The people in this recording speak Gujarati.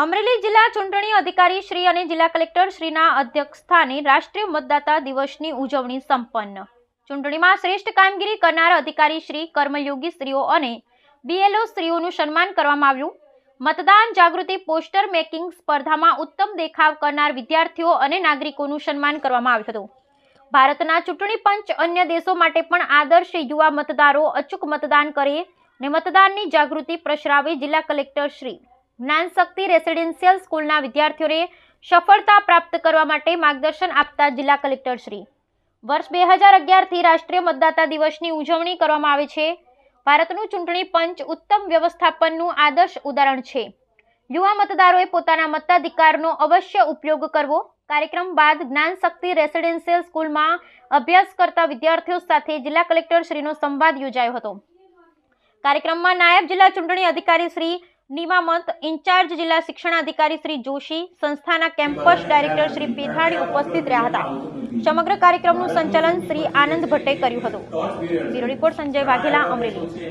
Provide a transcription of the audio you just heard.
અમરેલી જિલ્લા ચૂંટણી અધિકારી શ્રી અને જિલ્લા કલેક્ટર શ્રીના અધ્યક્ષસ્થાને રાષ્ટ્રીય મતદાતા દિવસની ઉજવણી સંપન્ન. ચૂંટણીમાં શ્રેષ્ઠ કામગીરી કરનાર અધિકારી શ્રી કર્મયોગી સ્ત્રીઓ અને બીએલઓ સ્ત્રીઓનું સન્માન કરવામાં આવ્યું. મતદાન જાગૃતિ પોસ્ટર મેકિંગ સ્પર્ધામાં ઉત્તમ દેખાવ કરનાર વિદ્યાર્થીઓ અને નાગરિકોનું સન્માન કરવામાં આવ્યું હતું. ભારતના ચૂંટણી પંચ અન્ય દેશો માટે પણ આદર્શ યુવા મતદારો અચૂક મતદાન કરે અને મતદાનની જાગૃતિ પ્રસરાવે જિલ્લા કલેક્ટર શ્રી. જ્ઞાન શક્તિ રેસિડેન્શિયલ સ્કૂલના વિદ્યાર્થીઓને સફળતા પ્રાપ્ત કરવા માટે માર્ગદર્શન આપતા જિલ્લા કલેક્ટર શ્રી વર્ષ બે હજાર અગિયારથી રાષ્ટ્રીય મતદાતા દિવસની ઉજવણી કરવામાં આવે છે. ભારતનું ચૂંટણી પંચ ઉત્તમ વ્યવસ્થાપનનું આદર્શ ઉદાહરણ છે. યુવા મતદારોએ પોતાના મતાધિકારનો અવશ્ય ઉપયોગ કરવો. કાર્યક્રમ બાદ જ્ઞાન શક્તિ રેસિડેન્શિયલ સ્કૂલમાં અભ્યાસ કરતા વિદ્યાર્થીઓ સાથે જિલ્લા કલેક્ટર શ્રીનો સંવાદ યોજાયો હતો. કાર્યક્રમમાં નાયબ જિલ્લા ચૂંટણી અધિકારી શ્રી નિમામત ઇન્ચાર્જ જિલ્લા શિક્ષણાધિકારી શ્રી જોશી, સંસ્થાના કેમ્પસ ડાયરેક્ટર શ્રી પેથાણી ઉપસ્થિત રહ્યા હતા. સમગ્ર કાર્યક્રમનું સંચાલન શ્રી આનંદ ભટ્ટે કર્યું હતું. Bureau report Sanjay Vaghela, Amreli.